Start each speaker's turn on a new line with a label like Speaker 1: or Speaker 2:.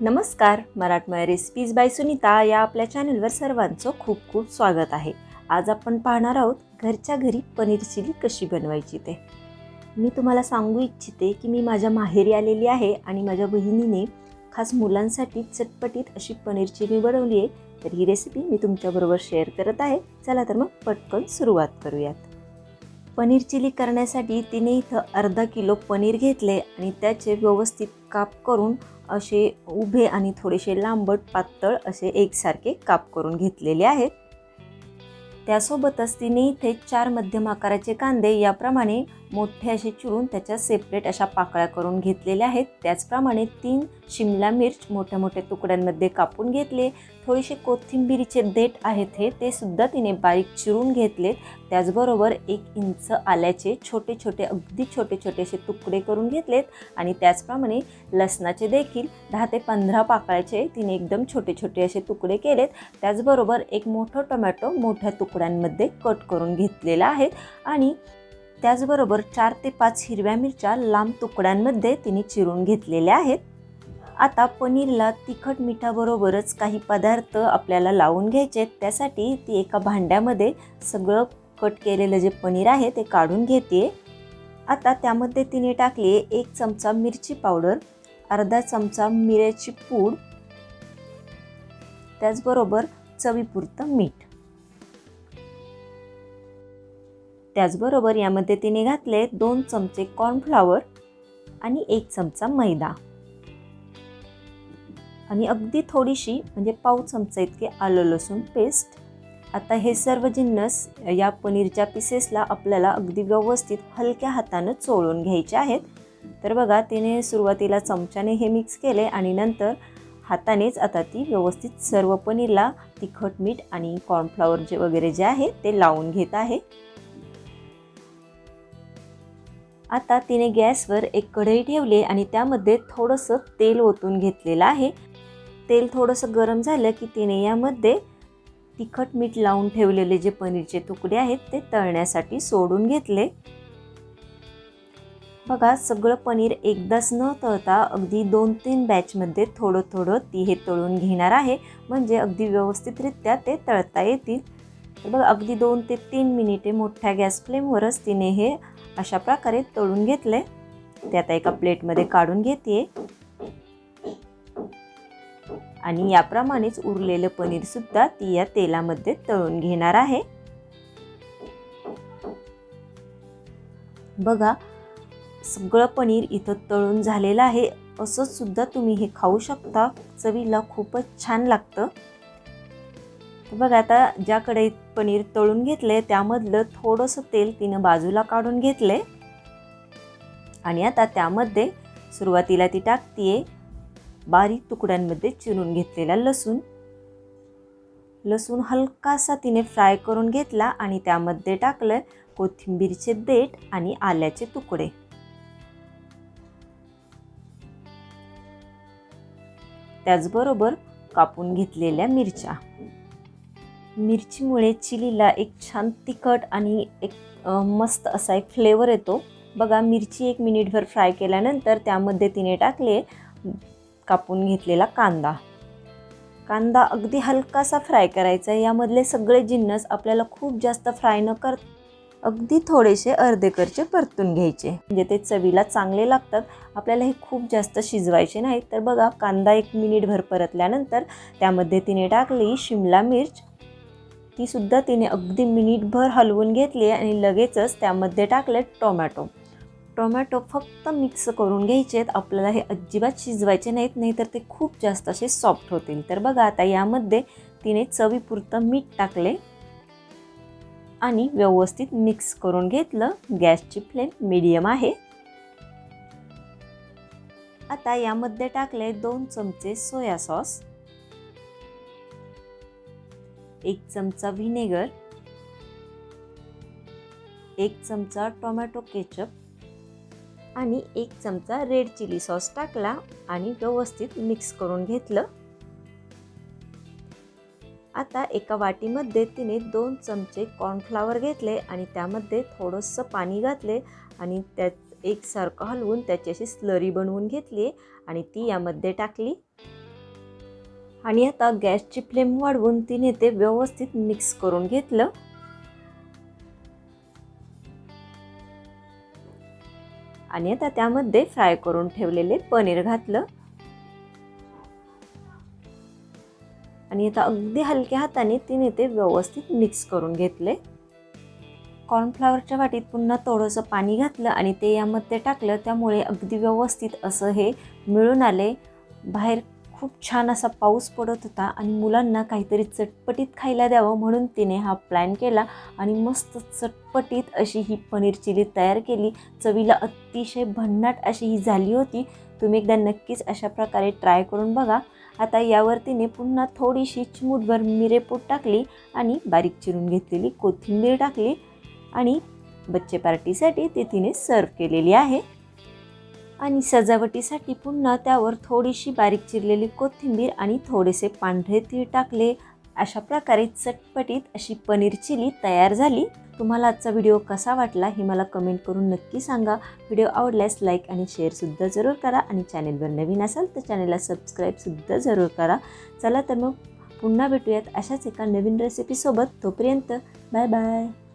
Speaker 1: नमस्कार मराठमोळ्या recipes bye Sunita या आपल्या चॅनलवर सर्वांचं खूप खूप स्वागत आहे. आज आपण पाहणार आहोत घरच्या घरी पनीर चिली कशी बनवायची ते. मी तुम्हाला सांगू इच्छिते की मी माझ्या माहेरी आलेली आहे आणि माझ्या बहिणीने खास मुलांसाठी चटपटीत अशी पनीर चिली बनवली आहे. तर ही रेसिपी मी तुमच्याबरोबर शेअर करत आहे. चला तर मग पटकन सुरुवात करूयात. पनीर चिली करण्यासाठी तिने इथं अर्धा किलो पनीर घेतले आणि त्याचे व्यवस्थित काप करून असे उभे आणि थोडेसे लांबट पातळ असे एकसारखे काप करून घेतलेले आहेत. त्यासोबतच तिने इथे चार मध्यम आकाराचे कांदे याप्रमाणे मोठे असे चिरून त्याच्या सेपरेट अशा पाकळ्या करून घेतलेल्या आहेत. त्याचप्रमाणे तीन शिमला मिर्च मोठ्या मोठ्या तुकड्यांमध्ये कापून घेतले. थोडेसे कोथिंबिरीचे देठ आहेत हे ते सुद्धा तिने बारीक चिरून घेतले. त्याचबरोबर एक इंच आल्याचे छोटे छोटे अगदी छोटे छोटे असे तुकडे करून घेतलेत. आणि त्याचप्रमाणे लसणाचे देखील दहा ते पंधरा पाकळ्याचे तिने एकदम छोटे छोटे असे तुकडे केलेत. त्याचबरोबर एक मोठं टोमॅटो मोठ्या तुकड्यांमध्ये कट करून घेतलेला आहे. आणि त्याचबरोबर चार ते पाच हिरव्या मिरच्या लांब तुकड्यांमध्ये तिने चिरून घेतलेल्या आहेत. आता पनीरला तिखट मिठाबरोबरच काही पदार्थ आपल्याला लावून घ्यायचे आहेत. त्यासाठी ती एका भांड्यामध्ये सगळं कट केलेलं जे पनीर आहे ते काढून घेते. आता त्यामध्ये तिने टाकली एक चमचा मिरची पावडर अर्धा चमचा मिऱ्याची पूड त्याचबरोबर चवीपुरतं मीठ. त्याचबरोबर यामध्ये तिने घातले दोन चमचे कॉर्नफ्लावर आणि एक चमचा मैदा. आणि अगदी थोडीशी म्हणजे पाव चमचा इतके आलं लसूण पेस्ट आता हे सर्व जिन्नस या पनीरच्या पिसेसला आपल्याला अगदी व्यवस्थित हलक्या हातानं चोळून घ्यायचे आहेत. तर बघा तिने सुरुवातीला चमच्याने हे मिक्स केले आणि नंतर हातानेच आता ती व्यवस्थित सर्व पनीरला तिखट मीठ आणि कॉर्नफ्लॉवर जे वगैरे जे आहे ते लावून घेत आहे. आता तिने गॅसवर एक कढई ठेवली आणि त्यामध्ये थोडंसं तेल ओतून घेतलेलं आहे. तेल थोडंसं गरम झालं की तिने यामध्ये तिखट मीठ लावून ठेवलेले जे पनीरचे तुकडे आहेत ते तळण्यासाठी सोडून घेतले. बघा सगळं पनीर एकदाच न तळता अगदी दोन तीन बॅचमध्ये थोडं थोडं ती हे तळून घेणार आहे. म्हणजे अगदी व्यवस्थितरित्या ते तळता येतील. बघा अगदी दोन ते तीन मिनिटे मोठ्या गॅस फ्लेमवरच तिने हे अशा प्रकारे तळून घेतले ते आता एका प्लेटमध्ये काढून घेते आणि याप्रमाणेच उरलेलं पनीरसुद्धा ती या तेलामध्ये तळून घेणार आहे. बघा सगळं पनीर इथं तळून झालेलं आहे. असंच सुद्धा तुम्ही हे खाऊ शकता. चवीला खूपच छान लागतं. बघा आता ज्या कढईत पनीर तळून घेतले त्यामधलं थोडंसं तेल तिनं बाजूला काढून घेतले आणि आता त्यामध्ये सुरुवातीला ती टाकतीये बारीक तुकड्यांमध्ये चिरून घेतलेला लसूण. लसूण हलकासा तिने फ्राय करून घेतला आणि त्यामध्ये टाकलं कोथिंबीरचे देठ आणि आल्याचे तुकडे. त्याचबरोबर कापून घेतलेल्या मिरच्या. मिरचीमुळे चिलीला एक छान तिखट आणि एक मस्त असा एक फ्लेवर येतो. बघा मिरची एक मिनिटभर फ्राय केल्यानंतर त्यामध्ये तिने टाकले कापून घेतलेला कांदा. कांदा अगदी हलकासा फ्राय करायचा आहे. यामधले सगळे जिन्नस आपल्याला खूप जास्त फ्राय न कर अगदी थोडेसे अर्धेकरचे परतून घ्यायचे. म्हणजे ते चवीला चांगले लागतात. आपल्याला हे खूप जास्त शिजवायचे नाहीत. तर बघा कांदा एक मिनिटभर परतल्यानंतर त्यामध्ये तिने टाकली शिमला मिर्च तीसुद्धा तिने अगदी मिनिटभर हलवून घेतली आणि लगेचच त्यामध्ये टाकले टोमॅटो. टोमॅटो फक्त मिक्स करून घ्यायचे आहेत आपल्याला हे अजिबात शिजवायचे नाहीत नाही तर ते खूप जास्त असे सॉफ्ट होतील. तर बघा आता यामध्ये तिने चवीपुरतं मीठ टाकले आणि व्यवस्थित मिक्स करून घेतलं. गॅसची फ्लेम मीडियम आहे. आता यामध्ये टाकले दोन चमचे सोया सॉस. एक चमचा व्हिनेगर एक चमचा टोमॅटो केचप आणि एक चमचा रेड चिली सॉस टाकला आणि व्यवस्थित मिक्स करून घेतलं. आता एका वाटीमध्ये तिने दोन चमचे कॉर्नफ्लावर घेतले आणि त्यामध्ये थोडंसं पाणी घातले आणि त्यात एकसारखं हलवून त्याची अशी स्लरी बनवून घेतली आणि ती यामध्ये टाकली. आणि आता गॅसची फ्लेम वाढवून तिने ते व्यवस्थित मिक्स करून घेतलं. आणि आता त्यामध्ये फ्राय करून ठेवलेले पनीर घातलं. आणि आता अगदी हलक्या हाताने तिने ते व्यवस्थित मिक्स करून घेतले. कॉर्नफ्लावरच्या वाटीत पुन्हा थोडंसं पाणी घातलं आणि ते यामध्ये टाकलं त्यामुळे अगदी व्यवस्थित असं हे मिळून आले. बाहेर खूप छान असा पाऊस पडत होता आणि मुलांना काहीतरी चटपटीत खायला द्यावं म्हणून तिने हा प्लॅन केला आणि मस्त चटपटीत अशी ही पनीर चिली तयार केली. चवीला अतिशय भन्नाट अशी ही झाली होती. तुम्ही एकदा नक्कीच अशा प्रकारे ट्राय करून बघा. आता यावर तिने पुन्हा थोडीशी चिमूटभर मिरेपूट टाकली आणि बारीक चिरून घेतलेली कोथिंबीर टाकली आणि बच्चे पार्टीसाठी ती तिने सर्व केलेली आहे. आणि सजावटीसाठी पुन्हा त्यावर थोडीशी बारीक चिरलेली कोथिंबीर आणि थोडेसे पांढरे तीळ टाकले. अशा प्रकारे चटपटीत अशी पनीर चिली तयार झाली. तुम्हाला आजचा व्हिडिओ कसा वाटला हे मला कमेंट करून नक्की सांगा. व्हिडिओ आवडल्यास लाईक आणि शेअरसुद्धा जरूर करा आणि चॅनेलवर नवीन असाल तर चॅनेलला सबस्क्राईबसुद्धा जरूर करा. चला तर मग पुन्हा भेटूयात अशाच एका नवीन रेसिपीसोबत तोपर्यंत बाय बाय.